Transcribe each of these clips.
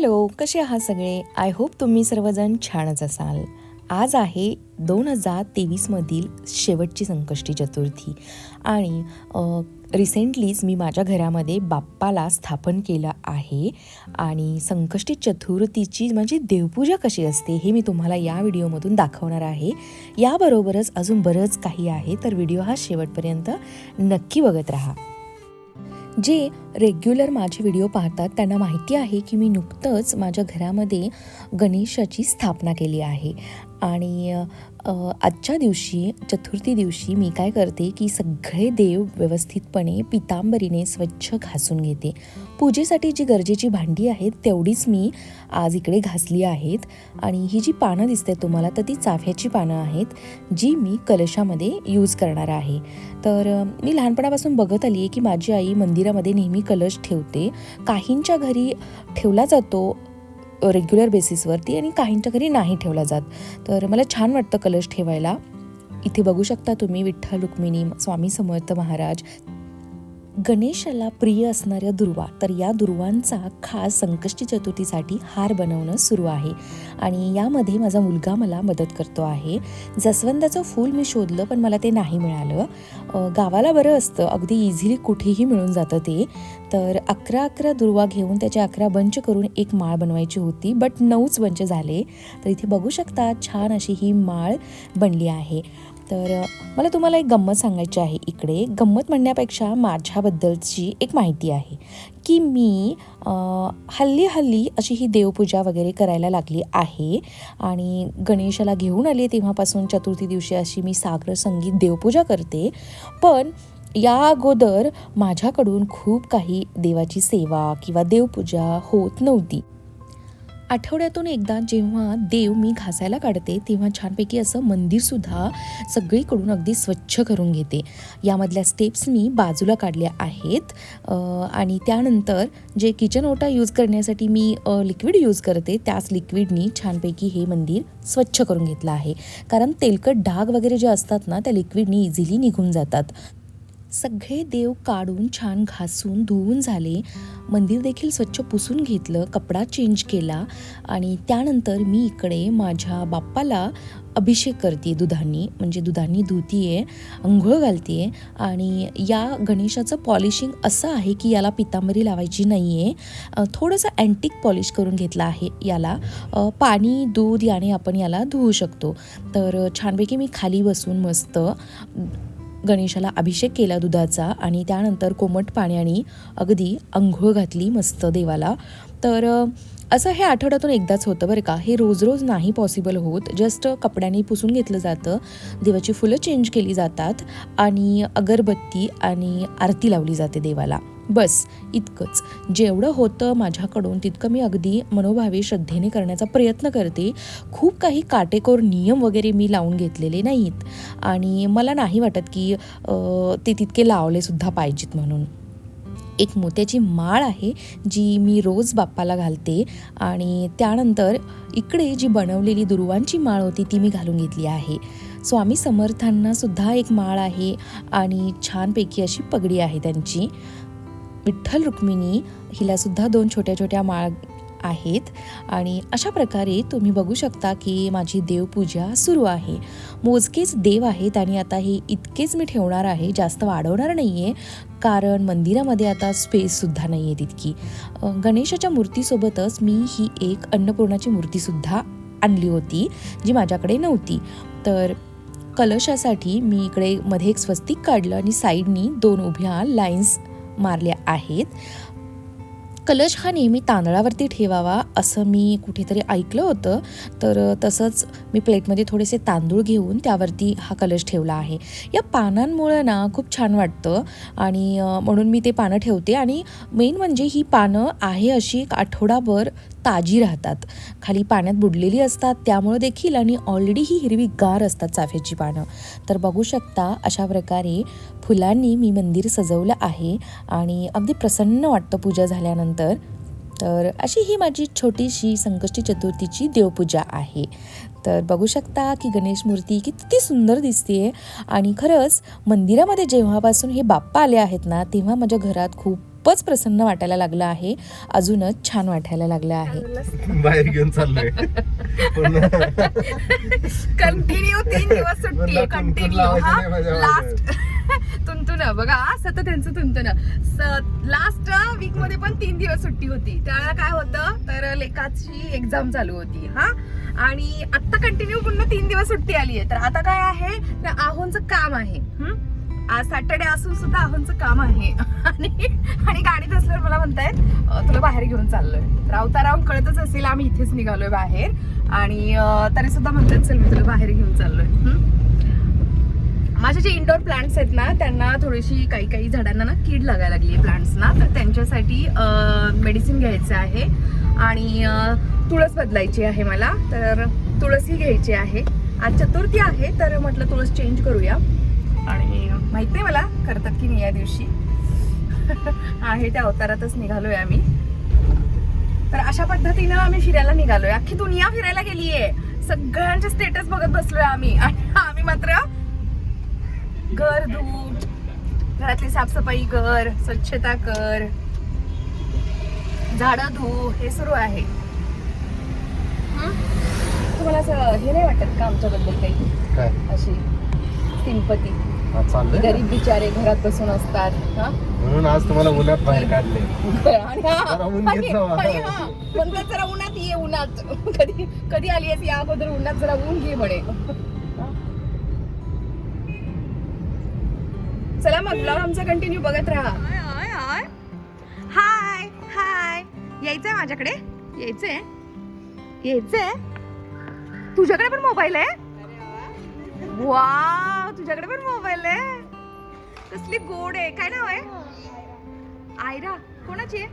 Hello कसे आहात सगळे? आय होप तुम्ही सर्वजण छानच असाल. आज आहे दोन हजार तेवीसमधील शेवटची संकष्टी चतुर्थी. आणि रिसेंटलीच मी माझ्या घरामध्ये बाप्पाला स्थापन केलं आहे. आणि संकष्टी चतुर्थीची म्हणजे देवपूजा कशी असते हे मी तुम्हाला या व्हिडिओमधून दाखवणार आहे. याबरोबरच अजून बरंच काही आहे तर व्हिडिओ हा शेवटपर्यंत नक्की बघत राहा. जे रेग्युलर माझे व्हिडिओ पाहतात त्यांना माहिती आहे की मी नुकतंच माझ्या घरामध्ये गणेशाची स्थापना केली आहे. आणि आजच्या दिवशी चतुर्थी दिवशी मी काय करते की सगळे देव व्यवस्थितपणे पितांबरीने स्वच्छ घासून घेते. पूजेसाठी जी गरजेची भांडी आहेत तेवढीच मी आज इकडे घासली आहेत आणि ही जी पानं दिसते तुम्हाला तर ती चाफ्याची पानं आहेत जी मी कलशामध्ये यूज करणार आहे. तर मी लहानपणापासून बघत आली आहे की माझी आई मंदिरामध्ये नेहमी कलश ठेवते. काहींच्या घरी ठेवला जातो रेग्युलर बेसिसवरती आणि काहींच्या घरी नाही ठेवला जात. तर मला छान वाटतं कलश ठेवायला. इथे बघू शकता तुम्ही विठ्ठल रुक्मिणी स्वामी समर्थ महाराज गणेशाला प्रिय असणाऱ्या दुर्वा तर या दुर्वांचा खास संकष्टी चतुर्थीसाठी हार बनवणं सुरू आहे. आणि यामध्ये माझा मुलगा मला मदत करतो आहे. जसवंदाचं फूल मी शोधलं पण मला ते नाही मिळालं. गावाला बरं असतं. अगदी इझिली कुठेही मिळून जातं ते. तर अकरा अकरा दुर्वा घेऊन त्याचे अकरा बंच करून एक माळ बनवायची होती बट नऊच बंच झाले. तर इथे बघू शकता छान अशी ही माळ बनली आहे. तर मला तुम्हाला एक गंमत सांगायची आहे इकडे. गंमत म्हणण्यापेक्षा माझ्याबद्दलची एक माहिती आहे की मी हल्ली हल्ली अशी ही देवपूजा वगैरे करायला लागली आहे आणि गणेशाला घेऊन आले तेव्हापासून चतुर्थी दिवशी अशी मी सागर संगीत देवपूजा करते. पण या अगोदर माझ्याकडून खूप काही देवाची सेवा किंवा देवपूजा होत नव्हती. आठवड्यातून एकदा जेव्हा देव मी घासायला काढते तेव्हा छानपैकी असं मंदिरसुद्धा सगळीकडून अगदी स्वच्छ करून घेते. यामधल्या स्टेप्स मी बाजूला काढल्या आहेत. आणि त्यानंतर जे किचन ओटा यूज करण्यासाठी मी लिक्विड यूज करते त्याच लिक्विडनी छानपैकी हे मंदिर स्वच्छ करून घेतलं आहे. कारण तेलकट डाग वगैरे जे असतात ना त्या लिक्विडनी इझिली निघून जातात. सगळे देव काढून छान घासून धुवून झाले. मंदिर देखील स्वच्छ पुसून घेतलं कपडा चेंज केला आणि त्यानंतर मी इकडे माझ्या बाप्पाला अभिषेक करते दुधांनी. म्हणजे दुधांनी धुतीये अंघोळ घालते आणि या गणेशाचं पॉलिशिंग असं आहे की याला पितांबरी लावायची नाही आहे थोडंसं अँटिक पॉलिश करून घेतलं आहे याला. पाणी दूध याने आपण याला धुवू शकतो. तर छानपैकी मी खाली बसून मस्त गणेशाला अभिषेक केला दुधाचा आणि त्यानंतर कोमट पाण्याने अगदी अंघोळ घातली मस्त देवाला. तर असं हे आठवड्यातून एकदाच होतं बरं का. हे रोज रोज नाही पॉसिबल होत. जस्ट कपड्याने पुसून घेतलं जातं. देवाची फुलं चेंज केली जातात आणि अगरबत्ती आणि आरती लावली जाते देवाला. बस इतकंच. जेवढं होतं माझ्याकडून तितकं मी अगदी मनोभावे श्रद्धेने करण्याचा प्रयत्न करते. खूप काही काटेकोर नियम वगैरे मी लावून घेतलेले नाहीत. आणि मला नाही वाटत की ते तितके लावले सुद्धा पाहिजेत म्हणून. एक मोत्याची माळ आहे जी मी रोज बाप्पाला घालते. आणि त्यानंतर इकडे जी बनवलेली दुर्वांची माळ होती ती मी घालून घेतली आहे. स्वामी समर्थांना सुद्धा एक माळ आहे आणि छानपैकी अशी पगडी आहे त्यांची. विठ्ठल रुक्मिणी हिलासुद्धा दोन छोट्या छोट्या माळ आहेत. आणि अशा प्रकारे तुम्ही बघू शकता की माझी देवपूजा सुरू आहे. मोजकेच देव आहेत आणि आता हे इतकेच मी ठेवणार आहे जास्त वाढवणार नाही आहे कारण मंदिरामध्ये आता स्पेससुद्धा नाही आहे तितकी. गणेशाच्या मूर्तीसोबतच मी ही एक अन्नपूर्णाची मूर्तीसुद्धा आणली होती जी माझ्याकडे नव्हती. तर कलशासाठी मी इकडे मध्ये एक स्वस्तिक काढलं आणि साईडनी दोन उभ्या लाईन्स मारल्या आहेत. कलश हा नेहमी तांदळावरती ठेवावा असं मी कुठेतरी ऐकलं होतं. तर तसंच मी प्लेटमध्ये थोडेसे तांदूळ घेऊन त्यावरती हा कलश ठेवला आहे. या पानांमुळं ना खूप छान वाटतं. आणि म्हणून मी ते पानं ठेवते. आणि मेन म्हणजे ही पानं आहे अशी एक आठवडाभर ताजी राहतात. खाली पाण्यात बुडलेली असतात त्यामुळं देखील आणि ऑलरेडी ही हिरवी गार असतात चाफ्याची पानं. तर बघू शकता अशा प्रकारे फुलांनी मी मंदिर सजवलं आहे आणि अगदी प्रसन्न वाटतं पूजा झाल्यानंतर. तर अशी ही माझी छोटीशी संकष्टी चतुर्थीची देवपूजा आहे. तर बघू शकता की गणेश मूर्ती किती सुंदर दिसते आणि खरंच मंदिरामध्ये जेव्हापासून हे बाप्पा आले आहेत ना तेव्हा माझ्या घरात खूप खूपच प्रसन्न वाटायला लागलं आहे. अजूनच छान वाटायला लागलं आहे. बाहेर घेऊन चाललोय. कंटिन्यू तीन दिवस सुट्टी कंटिन्यू हा लास्ट तुंतुन बघा सतत त्यांचं तुंतुन लास्ट वीकमध्ये पण तीन दिवस सुट्टी होती. त्यावेळेला काय होतं? तर लेखाची एक्झाम चालू होती हा. आणि आता कंटिन्यू पुन्हा तीन दिवस सुट्टी आली आहे तर आता काय आहे? तर आहोंचं काम आहे. हम्म? आज सॅटर्डे असून सुद्धा आहोंचं काम आहे. आणि आणि गाडीत असल्यावर मला म्हणतायत तुला बाहेर घेऊन चाललोय. रावता राहून कळतच असेल आम्ही इथेच निघालोय बाहेर. आणि तरी सुद्धा म्हणतात चल मी तुला बाहेर घेऊन चाललोय. माझे जे इंडोर प्लांट्स आहेत ना त्यांना थोडीशी काही काही झाडांना ना कीड लागायला लागली आहे प्लांट्सना तर त्यांच्यासाठी मेडिसिन घ्यायचं आहे. आणि तुळस बदलायची आहे मला. तर तुळसही घ्यायची आहे. आज चतुर्थी आहे तर म्हटलं तुळस चेंज करूया. आणि माहीत नाही मला करतात की नाही या दिवशी. आहे त्या अवतारातच निघालोय आम्ही. तर अशा पद्धतीनं आम्ही फिरायला निघालोय. अख्खी दुनिया फिरायला गेलीये. सगळ्यांचे स्टेटस बघत बसलोय आम्ही. आणि आम्ही मात्र घर धू घरातली साफसफाई कर स्वच्छता कर झाडं धू हे सुरू आहे? तुम्हाला असं हे नाही वाटत का आमच्याबद्दल काही? अशी सिंपती गरीब बिचारे घरात बसून असतात हा? म्हणून आज तुम्हाला उन्हात बाहेर काढले. जरा उन्हात ये उन्हात. कधी कधी आली आहेस या अगोदर उन्हात जरा ऊन घे म्हणे. चला मग ब्लॉग आमचा कंटिन्यू बघत राहा. हाय हाय. यायचंय माझ्याकडे? यायचंय? यायचंय? तुझ्याकडे पण मोबाईल आहे? वा तुझ्याकडे पण मोबाईल आहे. कसली गोड आहे. काय नाव आहे? आयरा. कोणाची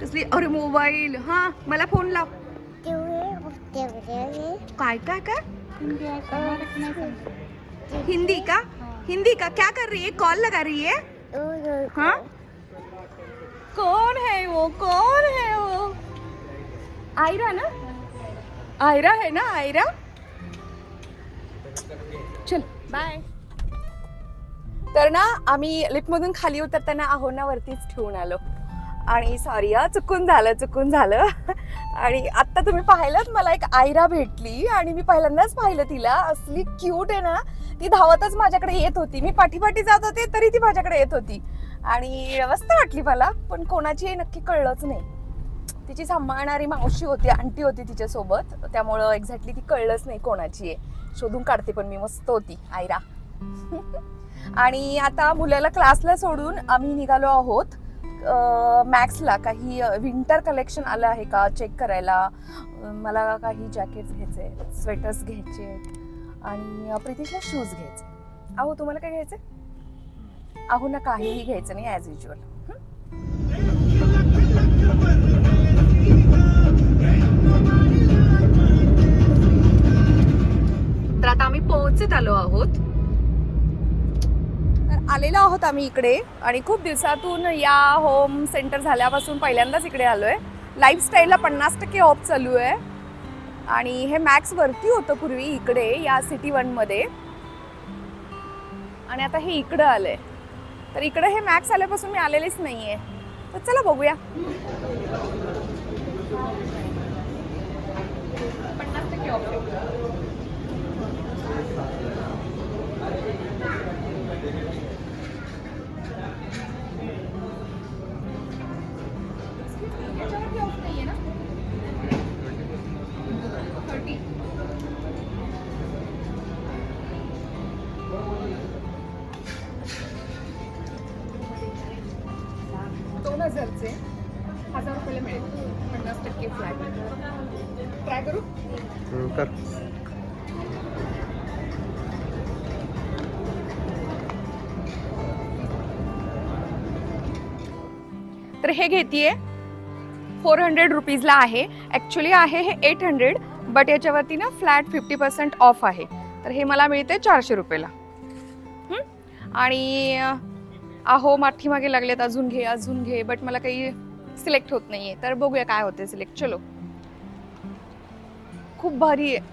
कसली अरे मोबाईल हा मला फ़ोन लाव. काय काय काय? हिंदी का? हिंदी का? क्या कर रही है? कॉल लगा रही है? हाँ? कौन है वो? कौन है वो? आयरा ना? आयरा है ना आयरा? चल बाय तर ना आम्ही लिफ्टमधून खाली उतरताना आहोनावरतीच ठेवून आलो. आणि सॉरी हा चुकून झालं चुकून झालं. आणि आत्ता तुम्ही पाहिलं मला एक आयरा भेटली. आणि मी पहिल्यांदाच पाहिलं तिला. असली क्यूट आहे ना ती धावतच माझ्याकडे येत होती. मी पाठीपाठी जात होते तरी ती माझ्याकडे येत होती. आणि मस्त वाटली मला पण कोणाची नक्की कळलंच नाही. तिची सांभाळणारी मावशी होती आंटी होती तिच्यासोबत. त्यामुळं एक्झॅक्टली ती कळलंच नाही कोणाची आहे शोधून काढते पण मी मस्त होती. आयरा. आणि आता मुलाला क्लासला सोडून आम्ही निघालो आहोत. मॅक्सला काही विंटर कलेक्शन आलं आहे का? चेक करायला. मला काही जॅकेट्स घ्यायचे स्वेटर्स घ्यायचे आणि प्रितीशला शूज घ्यायचे अहो तुम्हाला काय घ्यायचं अहो ना काहीही घ्यायचं नाही ॲज युजल आता आम्ही पोहोचत आलो आहोत. तर आलेलो आहोत आम्ही इकडे आणि खूप दिवसातून या होम सेंटर झाल्यापासून पहिल्यांदाच इकडे आलोय. लाईफस्टाईलला पन्नास टक्के ऑफ चालू आहे. आणि हे मॅक्स वरती होतं पूर्वी इकडे या सिटी मध्ये. आणि आता हे इकडं आलंय. तर इकडे हे मॅक्स आल्यापासून मी आलेलीच नाहीये. तर चला बघूया. पन्नास टक्के ऑफ कर. तर हे घेतीये. फोर हंड्रेड रुपीजला आहे. ॲक्च्युली आहे हे एट हंड्रेड बट याच्यावरती ना फ्लॅट फिफ्टी पर्सेंट ऑफ आहे. तर हे मला मिळते चारशे रुपयेला. आणि अहो माठी मागे लागलेत अजून घे अजून घे बट मला काही सिलेक्ट होत नाही आहे तर बघूया काय होते सिलेक्ट चलो. खूप भारी आहे.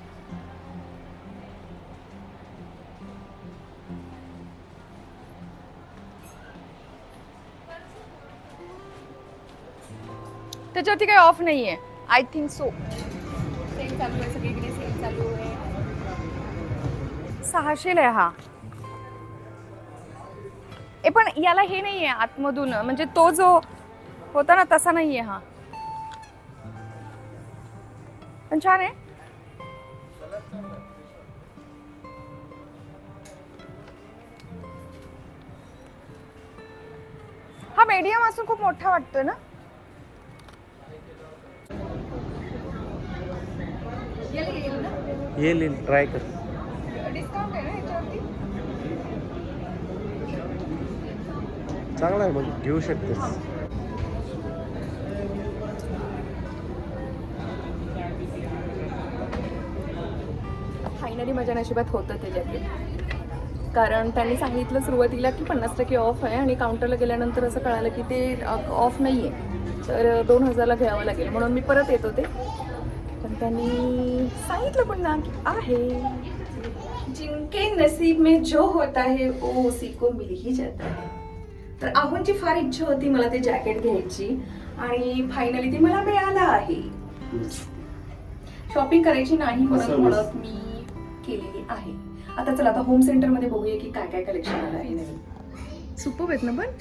त्याच्यावरती काही ऑफ नाही आहे आय थिंक सो सेल चालू आहे चालू आहे. सहाशेला आहे हा. ए पण याला हे नाही आहे आतमधून म्हणजे तो जो होता ना तसा नाही आहे हा. पण छान आहे. हा मीडियम असून खूप मोठा वाटतोय ना? येईल येईल. ट्राय कर. डिस्काउंट आहे ना याच्यावरती? चांगला आहे मग. घेऊ शकतेस. फायनली माझ्या नशिबात होतं ते जॅकेट. कारण त्यांनी सांगितलं सुरुवातीला की पन्नास टक्के ऑफ आहे आणि काउंटरला गेल्यानंतर असं कळालं की ते ऑफ नाही आहे तर दोन हजारला घ्यावं लागेल. म्हणून मी परत येत होते. पण त्यांनी सांगितलं पण ना की आहे. जिनके नसीब में जो होता है वो उसी को मिल ही जाता है. तर आहोंची फार इच्छा होती मला ते जॅकेट घ्यायची आणि फायनली ते मला मिळालं आहे. शॉपिंग करायची नाही म्हणत असं म्हणत मी केलेली आहे. आता चला आता होम सेंटरमध्ये बघूया की काय काय कलेक्शन आलं आहे नवीन. सुपर आहेत ना पण?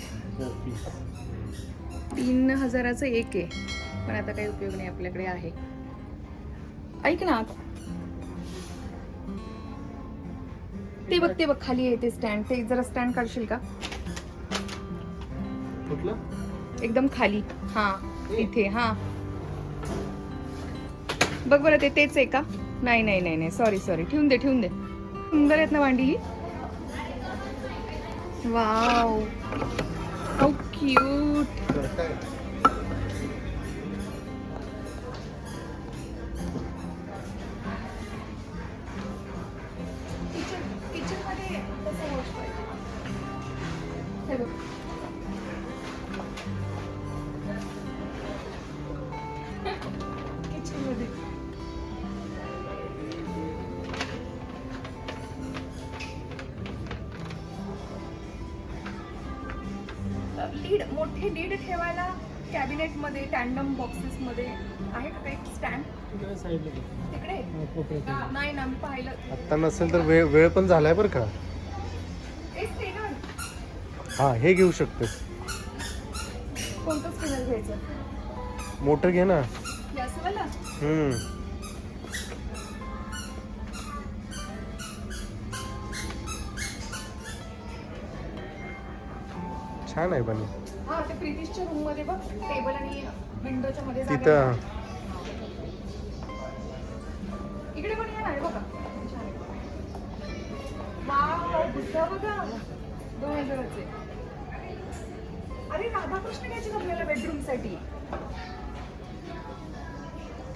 तीन हजाराचं एक आहे. पण आता काही उपयोग नाही आपल्याकडे आहे. ऐक ना. ते बघ ते बघ खाली आहे ते स्टँड ते जरा स्टँड काढशील का? कुठलं? एकदम खाली. हा इथे हा. बघ बरं ते तेच आहे का? नाही नाही नाही नाही. सॉरी सॉरी ठेवून दे ठेवून दे. सुंदर आहेत ना भांडी? ही वाव हाऊ क्यूट लीड मोठे लीड ठेवायला कॅबिनेटमध्ये टँडम बॉक्सेस मध्ये आहे का काही स्टँड तिकडे नाही ना मी पाहिलं. आत्ता नसेल तर वेळ वेळ पण झालाय बरं का? तेच ते ना हा हे घेऊ शकतेस कोणतं स्पिनर घ्यायचं? मोटर घे ना. हम्म. छान आहे पण. हा ते प्रितिशच्या रूममध्ये बघ टेबल आणि विंडोच्या मध्ये जागा तिथं. इकडे पण येणार बघा. दोन हजाराचे. अरे राधाकृष्ण घ्यायचे का आपल्याला बेडरूमसाठी?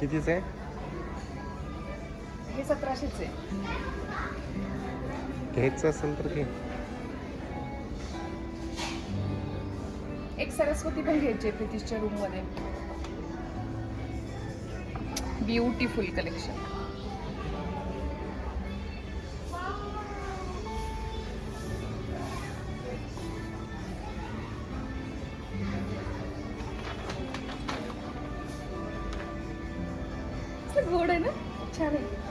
कितीच? आहे हे सतराशेच. आहे घ्यायचं असेल तर घे. एक सरस्वती पण घ्यायची आहे प्रितीशच्या रूममध्ये ब्युटिफुल कलेक्शन गोड आहे ना? छान आहे.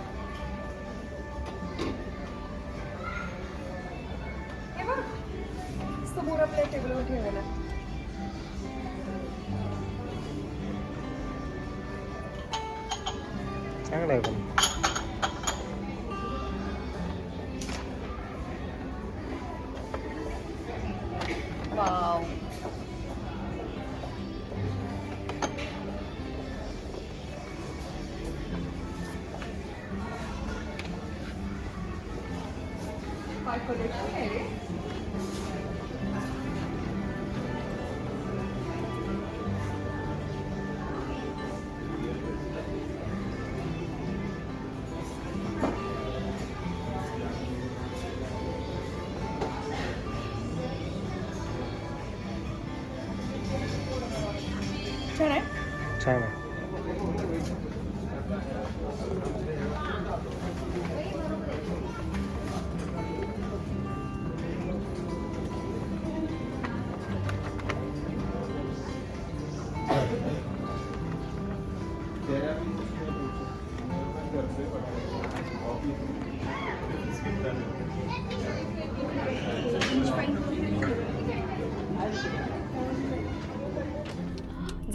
Collection आहे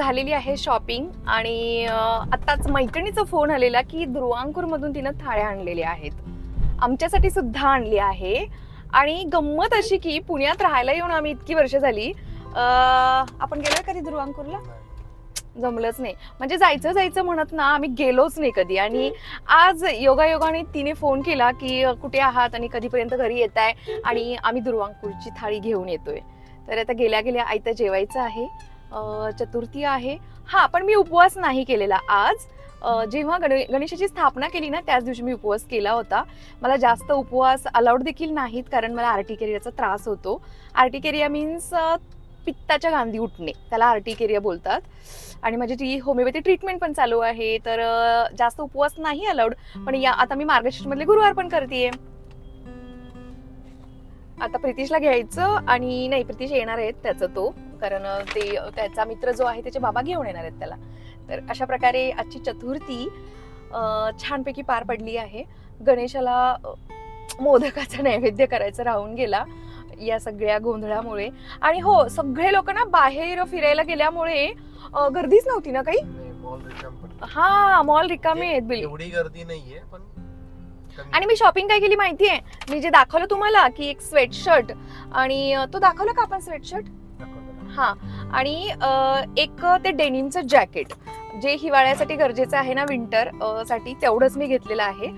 झालेली आहे शॉपिंग आणि आत्ताच मैत्रिणीचा फोन आलेला की ध्रुवांकूरमधून तिनं थाळ्या आणलेल्या आहेत. आमच्यासाठी सुद्धा आणली आहे. आणि गंमत अशी की पुण्यात राहायला येऊन आम्ही इतकी वर्ष झाली. आपण गेलोय कधी ध्रुवांकूरला? जमलंच नाही. म्हणजे जायचं जायचं म्हणत ना आम्ही गेलोच नाही कधी. आणि आज योगायोगाने तिने फोन केला की कुठे आहात आणि कधीपर्यंत घरी येत आहे आणि आम्ही दुर्वांकूरची थाळी घेऊन येतोय. तर आता गेल्या गेल्या आयता जेवायचं आहे. चतुर्थी आहे. हा पण मी उपवास नाही केलेला आज. जेव्हा गणे गणेशाची स्थापना केली ना त्याच दिवशी मी उपवास केला होता. मला जास्त उपवास अलाउड देखील नाहीत कारण मला आर्टिकेरियाचा त्रास होतो. आर्टिकेरिया मीन्स पित्ताच्या गांधी उठणे. त्याला आर्टिकेरिया बोलतात. आणि माझी ती होमिओपॅथी ट्रीटमेंट पण चालू आहे तर जास्त उपवास नाही अलाउड पण या आता मी मार्गशीर्षमधले गुरुवार पण करते आता प्रितीशला घ्यायचं आणि नाही प्रितीश येणार आहेत त्याचं तो. कारण ते त्याचा मित्र जो आहे त्याचे बाबा घेऊन येणार आहेत त्याला. तर अशा प्रकारे आजची चतुर्थी छानपैकी पार पडली आहे. गणेशाला मोदकाचा नैवेद्य करायचं राहून गेला या सगळ्या गोंधळामुळे. आणि हो सगळे लोक ना बाहेर फिरायला गेल्यामुळे गर्दीच नव्हती ना काही? हा मॉल रिकामे आहेत बिल. एवढी गर्दी नाहीये पण. आणि मी शॉपिंग काय केली माहितीये? मी जे दाखवलं तुम्हाला की एक स्वेटशर्ट आणि तो दाखवला का आपण स्वेटशर्ट ना. हा. आणि एक ते डेनिमचं जॅकेट जे हिवाळ्यासाठी गरजेचं आहे ना विंटरसाठी तेवढंच मी घेतलेलं आहे.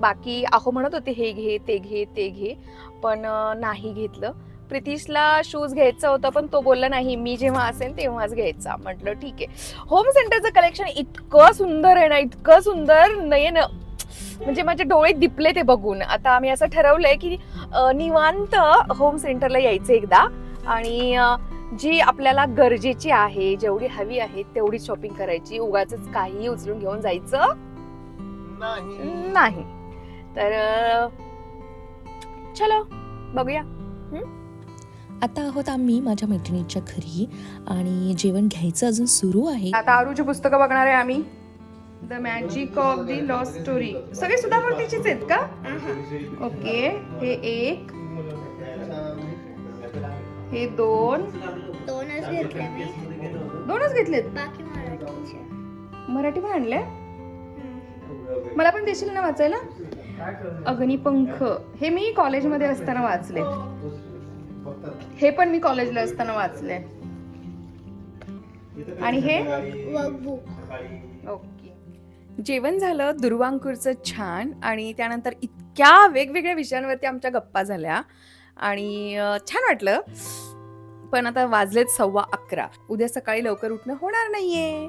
बाकी आहो म्हणत होते हे घे ते घे ते घे. पण नाही घेतलं. प्रितीशला शूज घ्यायचं होतं पण तो बोलला नाही मी जेव्हा असेल तेव्हाच घ्यायचा. म्हटलं ठीक आहे. होम सेंटरचं कलेक्शन इतकं सुंदर आहे ना इतकं सुंदर नयन म्हणजे माझे डोळे दिपले ते बघून. आता आम्ही असं ठरवलंय की निवांत होम सेंटरला यायचं एकदा. आणि जी आपल्याला गरजेची आहे जेवढी हवी आहे तेवढी शॉपिंग करायची. उगाच काही उचलून घेऊन जायचं नाही. नाही. तर चलो बघूया. आता आहोत आम्ही माझ्या मैत्रिणीच्या घरी. आणि जेवण घ्यायचं अजून सुरू आहे. आता आरूची पुस्तकं बघणार आहे आम्ही. The magic of the lost story. सगळे सुद्धा मूर्तीचीच आहेत का? ओके हे एक. हे दोन. दोनच घेतले मी. दोनच घेतलेत? बाकी मराठीचे. मराठी पण आणले मला पण देशील ना वाचायला? अग्निपंख हे मी कॉलेजमध्ये असताना वाचले. हे पण मी कॉलेजला असताना वाचले. आणि हे? ओके. जेवण झालं दुर्वांकूरचं छान आणि त्यानंतर इतक्या वेगवेगळ्या विषयांवरती आमच्या गप्पा झाल्या आणि छान वाटलं. पण आता वाजलेत सव्वा अकरा. उद्या सकाळी लवकर उठणं होणार नाहीये.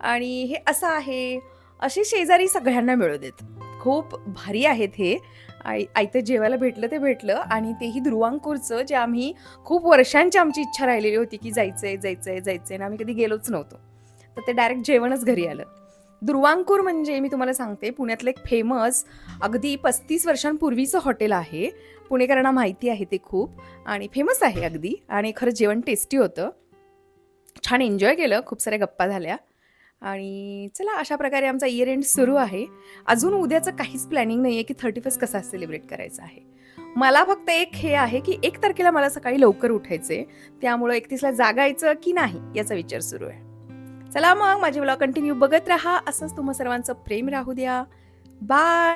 आणि हे असं आहे असे शेजारी सगळ्यांना मिळू देत. खूप भारी आहेत हे. आई आयतं जेवायला भेटलं ते भेटलं आणि तेही ध्रुवांकूरचं जे आम्ही खूप वर्षांची आमची इच्छा राहिलेली होती की जायचं आहे जायचं आहे जायचं आहे आणि आम्ही कधी गेलोच नव्हतो. तर ते डायरेक्ट जेवणच घरी आलं. ध्रुवांकूर म्हणजे मी तुम्हाला सांगते पुण्यातलं एक फेमस अगदी पस्तीस वर्षांपूर्वीचं हॉटेल आहे. पुणेकरांना माहिती आहे ते खूप आणि फेमस आहे अगदी आणि खरं जेवण टेस्टी होतं. छान एन्जॉय केलं खूप साऱ्या गप्पा झाल्या. आणि चला अशा प्रकारे आमचा इयर एंड सुरू आहे. अजून उद्याचं काहीच प्लॅनिंग नाही आहे की थर्टी फर्स्ट कसा सेलिब्रेट करायचा आहे. मला फक्त एक हे आहे की एक तारखेला मला सकाळी लवकर उठायचे त्यामुळं एकतीसला जागायचं की नाही याचा विचार सुरू आहे. चला मग माझे ब्लॉग कंटिन्यू बघत राहा. असंच तुम्हा सर्वांचं प्रेम राहू द्या. बाय